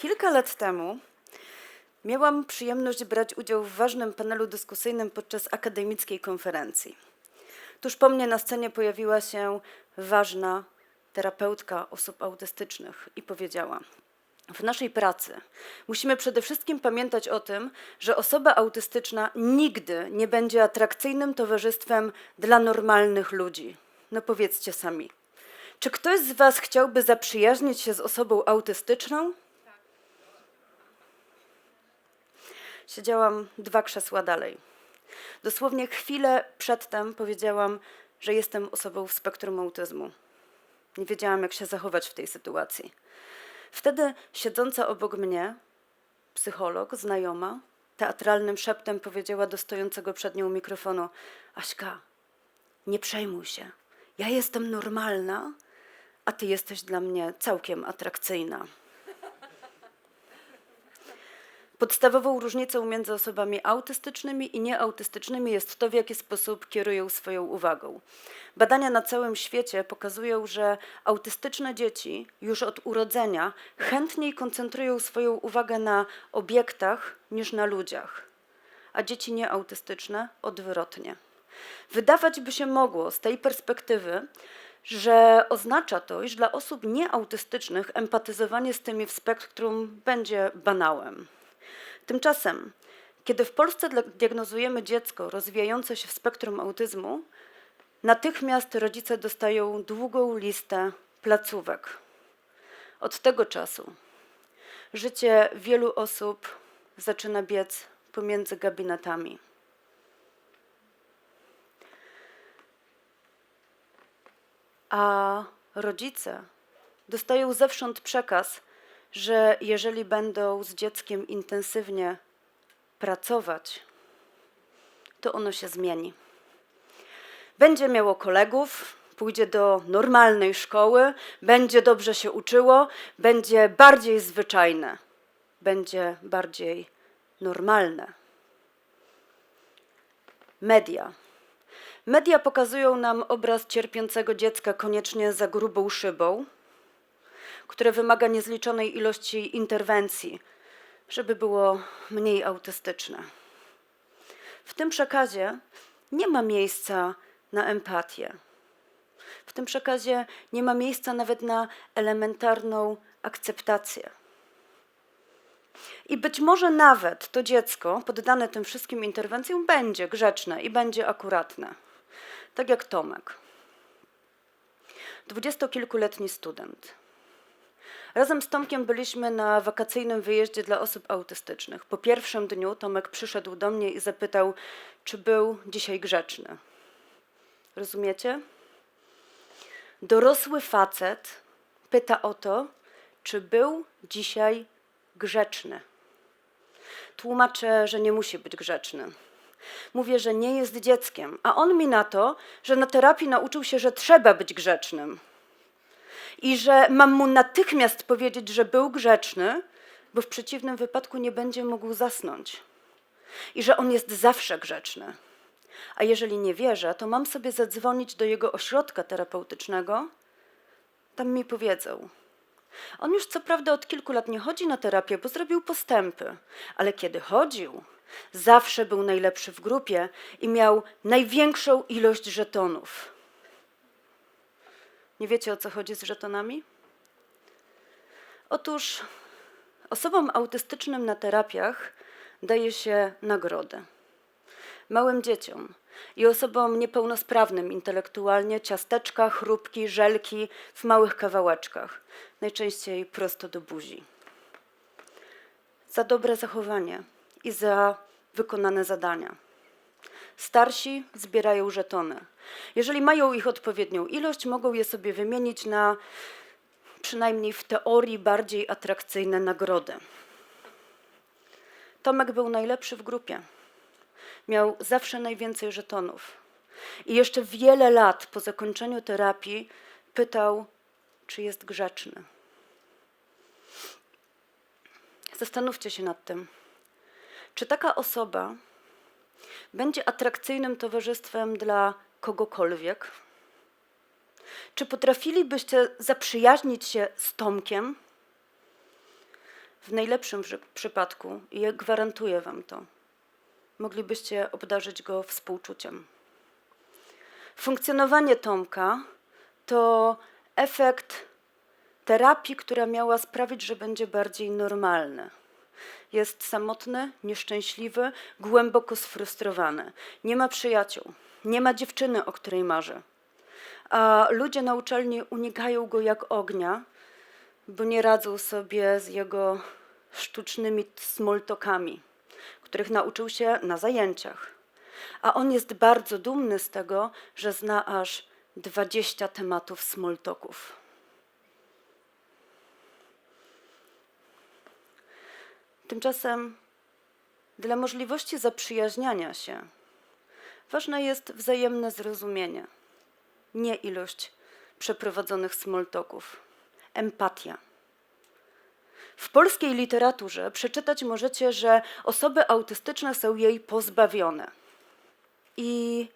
Kilka lat temu miałam przyjemność brać udział w ważnym panelu dyskusyjnym podczas akademickiej konferencji. Tuż po mnie na scenie pojawiła się ważna terapeutka osób autystycznych i powiedziała: W naszej pracy musimy przede wszystkim pamiętać o tym, że osoba autystyczna nigdy nie będzie atrakcyjnym towarzystwem dla normalnych ludzi. No powiedzcie sami. Czy ktoś z Was chciałby zaprzyjaźnić się z osobą autystyczną? Siedziałam dwa krzesła dalej. Dosłownie chwilę przedtem powiedziałam, że jestem osobą w spektrum autyzmu. Nie wiedziałam, jak się zachować w tej sytuacji. Wtedy siedząca obok mnie psycholog, znajoma, teatralnym szeptem powiedziała do stojącego przed nią mikrofonu: Aśka, nie przejmuj się. Ja jestem normalna, a ty jesteś dla mnie całkiem atrakcyjna. Podstawową różnicą między osobami autystycznymi i nieautystycznymi jest to, w jaki sposób kierują swoją uwagą. Badania na całym świecie pokazują, że autystyczne dzieci już od urodzenia chętniej koncentrują swoją uwagę na obiektach niż na ludziach, a dzieci nieautystyczne odwrotnie. Wydawać by się mogło z tej perspektywy, że oznacza to, iż dla osób nieautystycznych empatyzowanie z tymi w spektrum będzie banałem. Tymczasem, kiedy w Polsce diagnozujemy dziecko rozwijające się w spektrum autyzmu, natychmiast rodzice dostają długą listę placówek. Od tego czasu życie wielu osób zaczyna biec pomiędzy gabinetami. A rodzice dostają zewsząd przekaz, że jeżeli będą z dzieckiem intensywnie pracować, to ono się zmieni. Będzie miało kolegów, pójdzie do normalnej szkoły, będzie dobrze się uczyło, będzie bardziej zwyczajne, będzie bardziej normalne. Media. Media pokazują nam obraz cierpiącego dziecka koniecznie za grubą szybą, które wymaga niezliczonej ilości interwencji, żeby było mniej autystyczne. W tym przekazie nie ma miejsca na empatię. W tym przekazie nie ma miejsca nawet na elementarną akceptację. I być może nawet to dziecko poddane tym wszystkim interwencjom będzie grzeczne i będzie akuratne. Tak jak Tomek. Dwudziestokilkuletni student. Razem z Tomkiem byliśmy na wakacyjnym wyjeździe dla osób autystycznych. Po pierwszym dniu Tomek przyszedł do mnie i zapytał, czy był dzisiaj grzeczny. Rozumiecie? Dorosły facet pyta o to, czy był dzisiaj grzeczny. Tłumaczę, że nie musi być grzeczny. Mówię, że nie jest dzieckiem, a on mi na to, że na terapii nauczył się, że trzeba być grzecznym i że mam mu natychmiast powiedzieć, że był grzeczny, bo w przeciwnym wypadku nie będzie mógł zasnąć. I że on jest zawsze grzeczny. A jeżeli nie wierzę, to mam sobie zadzwonić do jego ośrodka terapeutycznego, tam mi powiedzą. On już co prawda od kilku lat nie chodzi na terapię, bo zrobił postępy, ale kiedy chodził, zawsze był najlepszy w grupie i miał największą ilość żetonów. Nie wiecie o co chodzi z żetonami? Otóż osobom autystycznym na terapiach daje się nagrodę. Małym dzieciom i osobom niepełnosprawnym intelektualnie ciasteczka, chrupki, żelki w małych kawałeczkach, najczęściej prosto do buzi. Za dobre zachowanie i za wykonane zadania. Starsi zbierają żetony. Jeżeli mają ich odpowiednią ilość, mogą je sobie wymienić na przynajmniej w teorii bardziej atrakcyjne nagrody. Tomek był najlepszy w grupie. Miał zawsze najwięcej żetonów. I jeszcze wiele lat po zakończeniu terapii pytał, czy jest grzeczny. Zastanówcie się nad tym. Czy taka osoba będzie atrakcyjnym towarzystwem dla kogokolwiek? Czy potrafilibyście zaprzyjaźnić się z Tomkiem? w najlepszym przy- przypadku, i ja gwarantuję Wam to, moglibyście obdarzyć go współczuciem. Funkcjonowanie Tomka to efekt terapii, która miała sprawić, że będzie bardziej normalny. Jest samotny, nieszczęśliwy, głęboko sfrustrowany. Nie ma przyjaciół, nie ma dziewczyny, o której marzy. A ludzie na uczelni unikają go jak ognia, bo nie radzą sobie z jego sztucznymi smoltokami, których nauczył się na zajęciach. A on jest bardzo dumny z tego, że zna aż 20 tematów smoltoków. Tymczasem dla możliwości zaprzyjaźniania się ważne jest wzajemne zrozumienie, nie ilość przeprowadzonych smoltoków, empatia. W polskiej literaturze przeczytać możecie, że osoby autystyczne są jej pozbawione i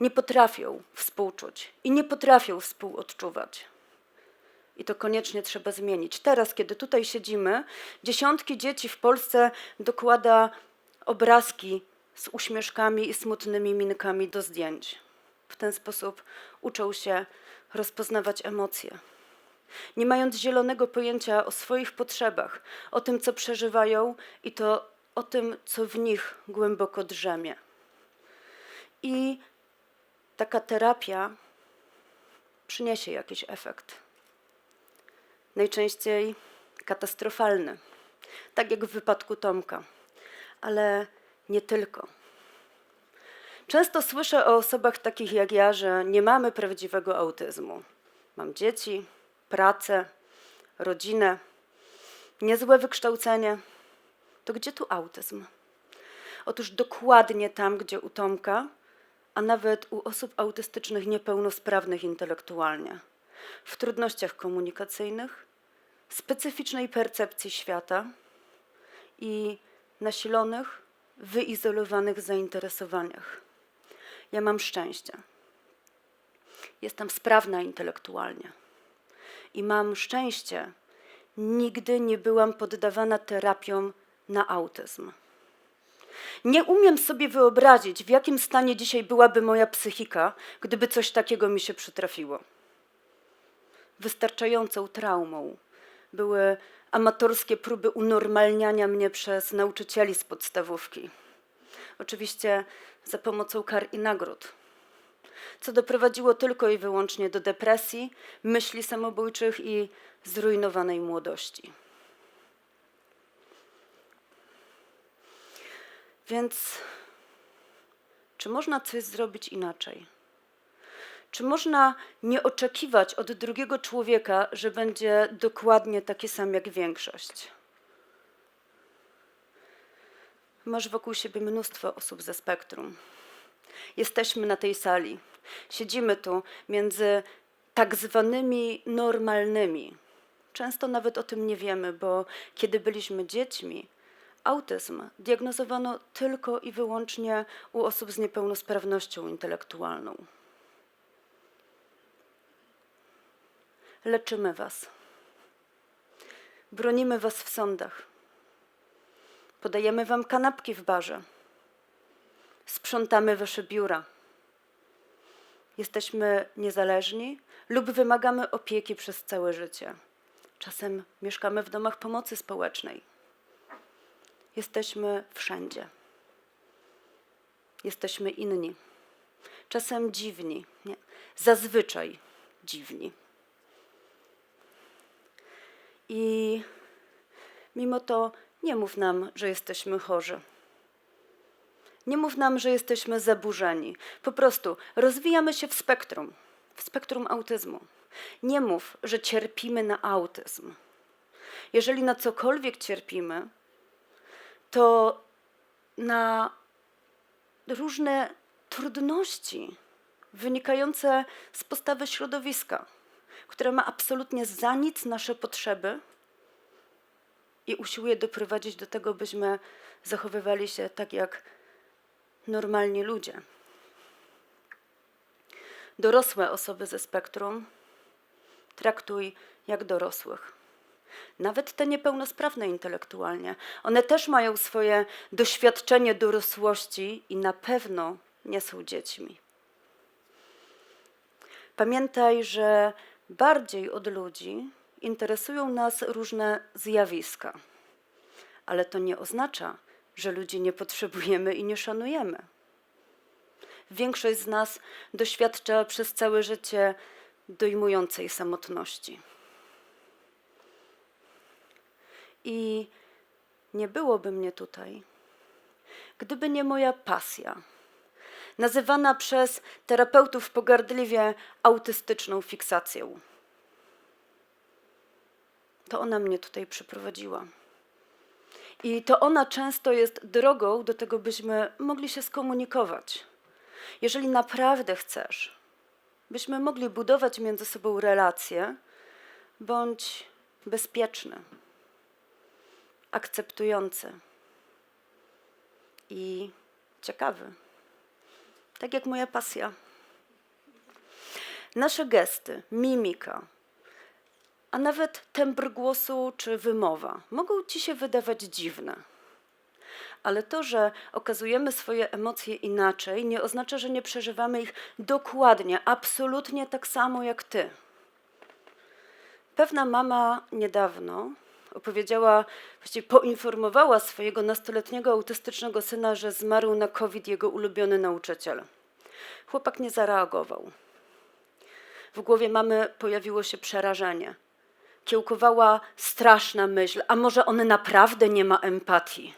nie potrafią współczuć i nie potrafią współodczuwać. I to koniecznie trzeba zmienić. Teraz, kiedy tutaj siedzimy, dziesiątki dzieci w Polsce dokłada obrazki z uśmieszkami i smutnymi minkami do zdjęć. W ten sposób uczą się rozpoznawać emocje. Nie mając zielonego pojęcia o swoich potrzebach, o tym, co przeżywają i to o tym, co w nich głęboko drzemie. I taka terapia przyniesie jakiś efekt najczęściej katastrofalny, tak jak w wypadku Tomka, ale nie tylko. Często słyszę o osobach takich jak ja, że nie mamy prawdziwego autyzmu. Mam dzieci, pracę, rodzinę, niezłe wykształcenie. To gdzie tu autyzm? Otóż dokładnie tam, gdzie u Tomka, a nawet u osób autystycznych niepełnosprawnych intelektualnie w trudnościach komunikacyjnych, specyficznej percepcji świata i nasilonych, wyizolowanych zainteresowaniach. Ja mam szczęście. Jestem sprawna intelektualnie i mam szczęście. Nigdy nie byłam poddawana terapiom na autyzm. Nie umiem sobie wyobrazić, w jakim stanie dzisiaj byłaby moja psychika, gdyby coś takiego mi się przytrafiło wystarczającą traumą. Były amatorskie próby unormalniania mnie przez nauczycieli z podstawówki. Oczywiście za pomocą kar i nagród, co doprowadziło tylko i wyłącznie do depresji, myśli samobójczych i zrujnowanej młodości. Więc czy można coś zrobić inaczej? Czy można nie oczekiwać od drugiego człowieka, że będzie dokładnie taki sam jak większość? Masz wokół siebie mnóstwo osób ze spektrum. Jesteśmy na tej sali. Siedzimy tu między tak zwanymi normalnymi. Często nawet o tym nie wiemy, bo kiedy byliśmy dziećmi, autyzm diagnozowano tylko i wyłącznie u osób z niepełnosprawnością intelektualną. Leczymy Was. Bronimy Was w sądach. Podajemy Wam kanapki w barze. Sprzątamy Wasze biura. Jesteśmy niezależni lub wymagamy opieki przez całe życie. Czasem mieszkamy w domach pomocy społecznej. Jesteśmy wszędzie. Jesteśmy inni. Czasem dziwni, nie, zazwyczaj dziwni. I mimo to nie mów nam, że jesteśmy chorzy. Nie mów nam, że jesteśmy zaburzeni. Po prostu rozwijamy się w spektrum, w spektrum autyzmu. Nie mów, że cierpimy na autyzm. Jeżeli na cokolwiek cierpimy, to na różne trudności wynikające z postawy środowiska które ma absolutnie za nic nasze potrzeby i usiłuje doprowadzić do tego, byśmy zachowywali się tak jak normalni ludzie. Dorosłe osoby ze spektrum traktuj jak dorosłych. nawet te niepełnosprawne intelektualnie. One też mają swoje doświadczenie dorosłości i na pewno nie są dziećmi. Pamiętaj, że bardziej od ludzi interesują nas różne zjawiska, ale to nie oznacza, że ludzi nie potrzebujemy i nie szanujemy. Większość z nas doświadcza przez całe życie dojmującej samotności. I nie byłoby mnie tutaj, gdyby nie moja pasja, nazywana przez terapeutów pogardliwie autystyczną fiksacją. To ona mnie tutaj przyprowadziła. I to ona często jest drogą do tego, byśmy mogli się skomunikować. Jeżeli naprawdę chcesz, byśmy mogli budować między sobą relacje, bądź bezpieczne, akceptujące i ciekawy. Tak jak moja pasja. Nasze gesty, mimika, a nawet tembr głosu czy wymowa mogą ci się wydawać dziwne. Ale to, że okazujemy swoje emocje inaczej, nie oznacza, że nie przeżywamy ich dokładnie, absolutnie tak samo jak ty. Pewna mama niedawno opowiedziała, właściwie poinformowała swojego nastoletniego autystycznego syna, że zmarł na COVID jego ulubiony nauczyciel. Chłopak nie zareagował. W głowie mamy pojawiło się przerażenie. Kiełkowała straszna myśl, a może on naprawdę nie ma empatii?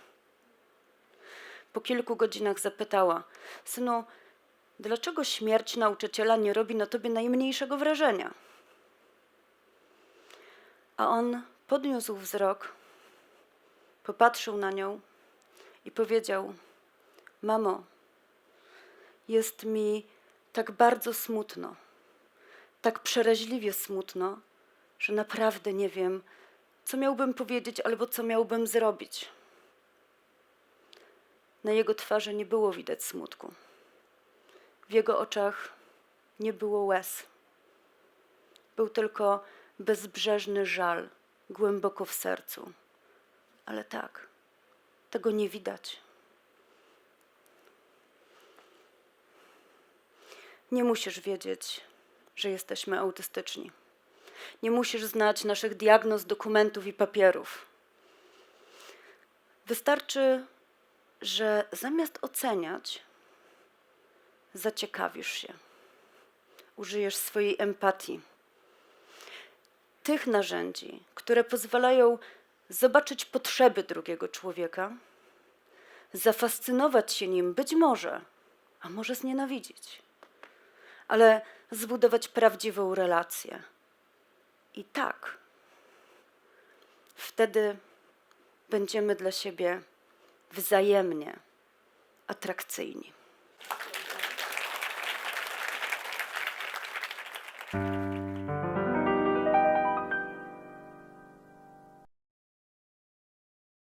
Po kilku godzinach zapytała: Synu, dlaczego śmierć nauczyciela nie robi na tobie najmniejszego wrażenia? A on podniósł wzrok, popatrzył na nią i powiedział: Mamo, jest mi tak bardzo smutno, tak przeraźliwie smutno, że naprawdę nie wiem, co miałbym powiedzieć albo co miałbym zrobić. Na jego twarzy nie było widać smutku. W jego oczach nie było łez. Był tylko bezbrzeżny żal głęboko w sercu. Ale tak, tego nie widać. Nie musisz wiedzieć, że jesteśmy autystyczni. Nie musisz znać naszych diagnoz, dokumentów i papierów. Wystarczy, że zamiast oceniać, zaciekawisz się, użyjesz swojej empatii, tych narzędzi, które pozwalają zobaczyć potrzeby drugiego człowieka, zafascynować się nim, być może, a może znienawidzić, ale zbudować prawdziwą relację. I tak, wtedy będziemy dla siebie wzajemnie atrakcyjni.